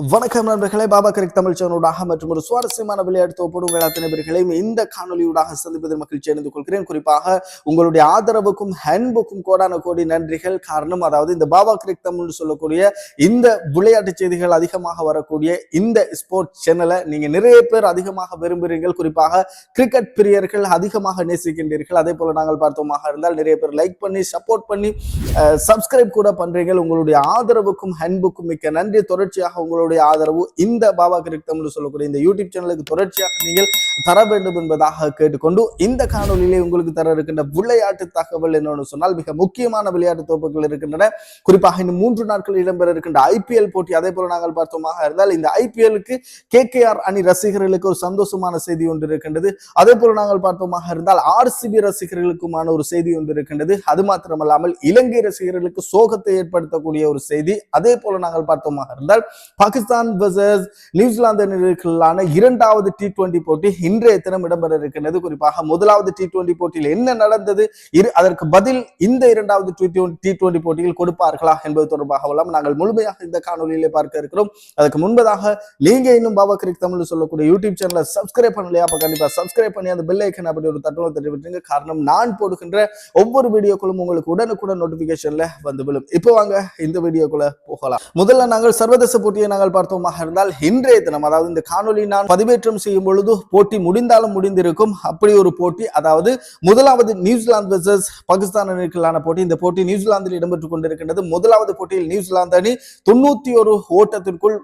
வணக்கம் நண்பர்களே பாபா கிரிக் தமிழ் சேனலூடாக மற்றும் ஒரு சுவாரஸ்யமான விளையாட்டு தொகுப்போடு உங்கள் அத்தனை பேர்களையும் இந்த காணொலியூடாக சந்திப்பதில் மகிழ்ச்சி அடைந்து கொள்கிறேன். குறிப்பாக உங்களுடைய ஆதரவுக்கும் அன்புக்கும் கோடான கோடி நன்றிகள். காரணம் அதாவது இந்த பாபா கிரிக் தமிழ் சொல்லக்கூடிய இந்த விளையாட்டு செய்திகள் அதிகமாக வரக்கூடிய இந்த ஸ்போர்ட்ஸ் சேனலை நீங்க நிறைய பேர் அதிகமாக விரும்புகிறீர்கள். குறிப்பாக கிரிக்கெட் பிரியர்கள் அதிகமாக நேசிக்கின்றீர்கள். அதே போல நாங்கள் பார்த்தோமாக இருந்தால் நிறைய பேர் லைக் பண்ணி சப்போர்ட் பண்ணி சப்ஸ்கிரைப் கூட பண்றீங்க உங்களுடைய ஆதரவுக்கும் அன்புக்கும் மிக்க நன்றி. தொடர்ச்சியாக உங்களுடைய உங்களுடைய ஆதரவு இந்த பாபா கிரிக் தமிழ் சொல்லக்கூடிய இந்த யூடியூப் சேனலுக்கு தொடர்ச்சியாக நீங்கள் தர வேண்டும் என்பதாக கேட்டுக்கொண்டு இந்த காணொலியிலே உங்களுக்கு தர இருக்கின்ற விளையாட்டு தகவல் என்னன்னு சொன்னால் மிக முக்கியமான விளையாட்டு தொகுப்புகள் இருக்கின்றன. குறிப்பாக இன்னும் மூன்று நாட்கள் இடம்பெற இருக்கின்ற ஐபிஎல் போட்டி அதே போல நாங்கள் பார்த்தோமாக இருந்தால் இந்த ஐபிஎலுக்கு கே கே ஆர் அணி ரசிகர்களுக்கு ஒரு சந்தோஷமான செய்தி ஒன்று இருக்கின்றது. அதே போல நாங்கள் பார்த்தோமாக இருந்தால் ஆர்சிபி ரசிகர்களுக்குமான ஒரு செய்தி ஒன்று இருக்கின்றது. அது மாத்திரமல்லாமல் இலங்கை ரசிகர்களுக்கு சோகத்தை ஏற்படுத்தக்கூடிய ஒரு செய்தி. அதே போல நாங்கள் பார்த்தோமாக இருந்தால் பாகிஸ்தான் வெர்சஸ் நியூசிலாந்து அணிகளுக்கான இரண்டாவது டி டுவெண்டி போட்டி இன்றைய தினம் இடம்பெற இருக்கின்றது. குறிப்பாக முதலாவது டி டுவெண்டி போட்டியில் என்ன நடந்தது? இரு அதற்கு பதில் இந்த இரண்டாவது டி டுவெண்டி போட்டியில் கொடுப்பார்களா என்பது தொடர்பாக நாங்கள் முழுமையாக இந்த காணொலியிலே பார்க்க இருக்கிறோம். அதுக்கு முன்பதாக நீங்க இன்னும் பாபா கிரிக் தமிழ் சொல்லக்கூடிய யூடியூப் சேனலை சப்ஸ்கிரைப் பண்ணலையா? அப்ப கண்டிப்பா சப்ஸ்கிரைப் பண்ணி அந்த பெல் ஐக்கன் அப்படி ஒரு தட்டுவம் தட்டி விட்டுருங்க. காரணம் நான் போடுகின்ற ஒவ்வொரு வீடியோக்களும் உங்களுக்கு உடனுக்குடன் நோட்டிபிகேஷன்ல வந்து விழும். இப்போ வாங்க இந்த வீடியோக்குள்ள போகலாம். முதல்ல நாங்கள் சர்வதேச போட்டியை நாங்கள் நாங்கள் பார்த்தோமாக இருந்தால் இன்றைய தினம் அதாவது இந்த காணொலி நான் பதிவேற்றம் செய்யும் பொழுது போட்டி முடிந்தாலும் முடிந்திருக்கும். அப்படி ஒரு போட்டி அதாவது முதலாவது நியூசிலாந்து வெர்சஸ் பாகிஸ்தான் அணிகளான போட்டி. இந்த போட்டி நியூசிலாந்தில் இடம்பெற்றுக் கொண்டிருக்கின்றது. முதலாவது போட்டியில் நியூசிலாந்து அணி தொண்ணூத்தி ஒரு ஓட்டத்திற்குள்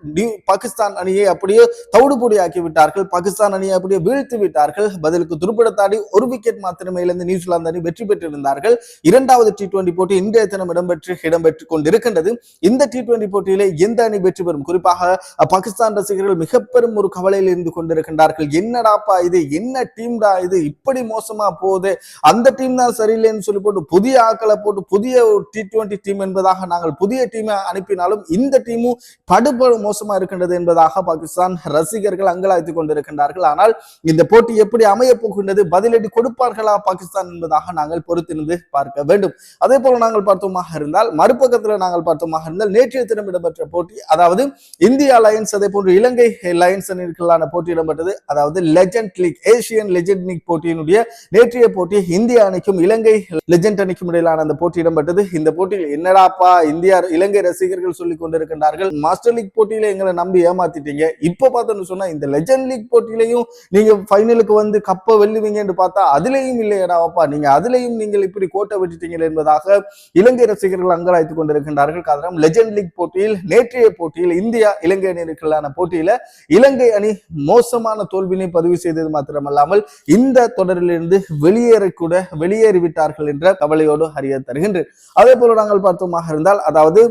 பாகிஸ்தான் அணியை அப்படியே தவிடுபொடி ஆக்கி விட்டார்கள். பாகிஸ்தான் அணியை அப்படியே வீழ்த்தி விட்டார்கள். பதிலுக்கு துருப்பிடத்தாடி ஒரு விக்கெட் மாத்திரமே இழந்து நியூசிலாந்து அணி வெற்றி பெற்றிருந்தார்கள். இரண்டாவது டி டுவெண்டி போட்டி இன்றைய தினம் இடம்பெற்று இடம்பெற்றுக் கொண்டிருக்கின்றது. இந்த டி டுவெண்டி போட்டியிலே எந்த அணி வெற்றி பெறும்? குறிப்பாக அஹ், பாகிஸ்தான் ரசிகர்கள் மிக பெரும் ஒரு கவலையில் இருந்து கொண்டிருக்கின்றார்கள். என்னடாப்பா இது? என்ன டீம்டா இது? இப்படி மோசமா போகுது? அந்த டீம் தான் சரியில்லைன்னு சொல்லி போட்டு புதிய ஆக்களை போட்டு புதிய டி டுவெண்ட்டி டீம் என்பதாக நாங்கள் புதிய டீமை அனுப்பினாலும் இந்த டீமும் படுபடு மோசமா இருக்கின்றது என்பதாக பாகிஸ்தான் ரசிகர்கள் அங்கலாய்த்துக் கொண்டிருக்கின்றார்கள். ஆனால் இந்த போட்டி எப்படி அமைய போகின்றது? பதிலடி கொடுப்பார்களா பாகிஸ்தான் என்பதாக நாங்கள் பொறுத்திருந்து பார்க்க வேண்டும். அதே போல நாங்கள் பார்த்தோமாக இருந்தால் மறுபக்கத்தில் நாங்கள் பார்த்தோமாக இருந்தால் நேற்றைய தினம் இடம்பெற்ற போட்டி அதாவது இந்தியா லயன்ஸ் அதே போன்று இலங்கை லயன்ஸ் அணிகளான போட்டி இடம்பெற்றது. அதாவது legend league Asian legend league போட்டியினுடைய நேற்றைய போட்டி இந்திய அணிக்கும் இலங்கை லெஜண்ட் அணிக்கும் இடையிலான அந்த போட்டி இடம்பெற்றது. இந்த போட்டியில் என்னடாப்பா இந்தியா இலங்கை ரசிகர்கள் சொல்லிக் கொண்டிருக்கின்றார்கள். மாஸ்டர் லீக் போட்டியில எங்களை நம்பி ஏமாத்திட்டீங்க. இப்ப பார்த்தோன்னு சொன்னா இந்த லெஜண்ட் லீக் போட்டியிலையும் நீங்க ஃபைனலுக்கு வந்து கப்பை வெல்லுவீங்கன்னு பார்த்தா அதுலேயும் இல்லையடாப்பா நீங்க அதுலேயும் நீங்கள் இப்படி கோட்டை விட்டுட்டீங்க என்பதாக இலங்கை ரசிகர்கள் அங்கலாய்த்து கொண்டிருக்கின்றார்கள். காரணம் லெஜண்ட் லீக் போட்டியில் நேற்றைய போட்டியில் இந்தியா இலங்கை அணிகளுக்கான போட்டியில இலங்கை அணி மோசமான தோல்வினை பதிவு செய்தது மாத்திரமல்லாமல் இந்த தொடரிலிருந்து வெளியேறக்கூட வெளியேறிவிட்டார்கள் என்ற கவலையோடு அறிய தருகின்றேன் அதே போல நாங்கள் பார்த்தோமாக இருந்தால் அதாவது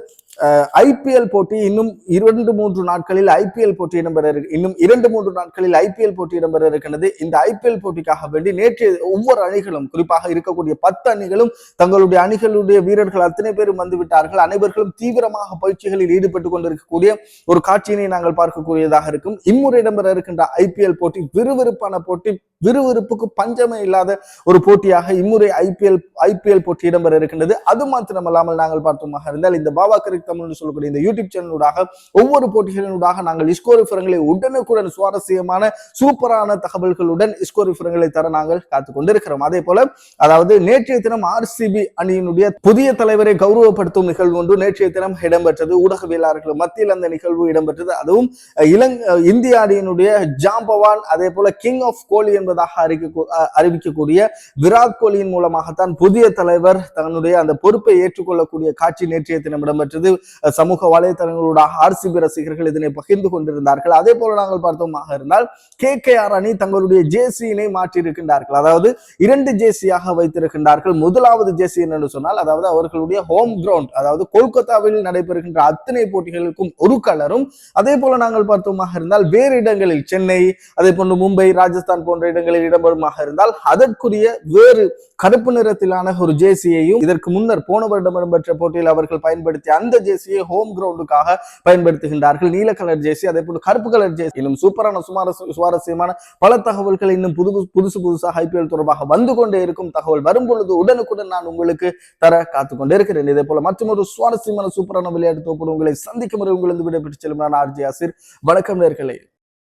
ஐபிஎல் போட்டி இன்னும் இரண்டு மூன்று நாட்களில் ஐபிஎல் போட்டி இடம்பெற இன்னும் இரண்டு மூன்று நாட்களில் ஐபிஎல் போட்டி இடம்பெற இருக்கிறது இந்த ஐபிஎல் போட்டிக்காக வேண்டி நேற்று ஒவ்வொரு அணிகளும் குறிப்பாக இருக்கக்கூடிய பத்து அணிகளும் தங்களுடைய அணிகளுடைய வீரர்கள் அத்தனை பேரும் வந்துவிட்டார்கள் அனைவர்களும் தீவிரமாக பயிற்சிகளில் ஈடுபட்டு கொண்டிருக்கக்கூடிய ஒரு காட்சியினை நாங்கள் பார்க்கக்கூடியதாக இருக்கும். இம்முறை இடம்பெற இருக்கின்ற ஐபிஎல் போட்டி விறுவிறுப்பான போட்டி. விறுவிறுப்புக்கு பஞ்சமே இல்லாத ஒரு போட்டியாக இம்முறை ஐபிஎல் ஐபிஎல் போட்டி இடம்பெற இருக்கின்றது. அது மாத்திரமல்லாமல் நாங்கள் பார்த்தோமாக இருந்தால் இந்த பாபா கரிக் தமிழ்னு சொல்லக்கூடிய இந்த யூடியூப் சேனலூடாக ஒவ்வொரு போட்டிகளினூடாக நாங்கள் இஸ்கோ விவரங்களை உடனுக்குடன் சுவாரஸ்யமான சூப்பரான தகவல்களுடன் இஸ்கோரி விவரங்களை தர நாங்கள் காத்து கொண்டிருக்கிறோம். அதே போல அதாவது நேற்றைய தினம் ஆர்சிபி அணியினுடைய புதிய தலைவரை கௌரவப்படுத்தும் நிகழ்வு ஒன்று நேற்றைய தினம் இடம்பெற்றது. ஊடகவியலாளர்கள் மத்தியில் அந்த நிகழ்வு இடம்பெற்றது. அதுவும் இலங் இந்திய அணியினுடைய ஜாம்பவான் அதே போல கிங் ஆஃப் கோலி என்பதாக அறிக்க அறிவிக்கக்கூடிய விராட் கோலியின் மூலமாகத்தான் புதிய தலைவர் தன்னுடைய அந்த பொறுப்பை ஏற்றுக்கொள்ளக்கூடிய காட்சி நேற்றைய தினம் இடம்பெற்றது. சமூக வலைதளங்களூடாக ஆர்சிபி ரசிகர்கள் இதனை பகிர்ந்து கொண்டிருந்தார்கள். அதே போல நாங்கள் பார்த்தோமாக இருந்தால் கே கே ஆர் அணி தங்களுடைய ஜேசியினை மாற்றி இருக்கின்றார்கள் அதாவது இரண்டு ஜேசியாக வைத்திருக்கின்றார்கள். முதலாவது ஜேசி என்னன்னு சொன்னால் அதாவது அவர்களுடைய ஹோம் கிரவுண்ட் அதாவது கொல்கத்தாவில் நடைபெறுகின்ற அத்தனை போட்டிகளுக்கும் ஒரு கலரும். அதே போல நாங்கள் பார்த்தோமாக இருந்தால் வேறு இடங்களில் சென்னை அதே போன்று மும்பை ராஜஸ்தான் போன்ற இடங்களில் இடம்பெறுமாக இருந்தால் அதற்குரிய வேறு கருப்பு நிறத்திலான ஒரு ஜேசியையும் இதற்கு முன்னர் போன வருடம் இடம்பெற்ற போட்டியில் அவர்கள் பயன்படுத்திய அந்த ஜேசியை ஹோம் கிரவுண்டுக்காக பயன்படுத்துகின்றார்கள். நீல கலர் ஜேசி அதே போல கருப்பு கலர் ஜேசி இன்னும் சூப்பரான சுமார சுவாரஸ்யமான பல தகவல்கள் இன்னும் புது புதுசு புதுசாக ஐபிஎல் தொடர்பாக வந்து கொண்டே இருக்கும் தகவல் வரும் பொழுது உடனுக்குடன் நான் உங்களுக்கு தர காத்து கொண்டே இருக்கிறேன். இதே போல மற்றும் ஒரு சுவாரஸ்யமான சூப்பரான விளையாட்டு தொகுப்பு உங்களை சந்திக்கும் முறை உங்களது விடைபெற்று செல்லும் நான் ஆர்ஜி ஆசிர் வணக்கம் நேர்களே.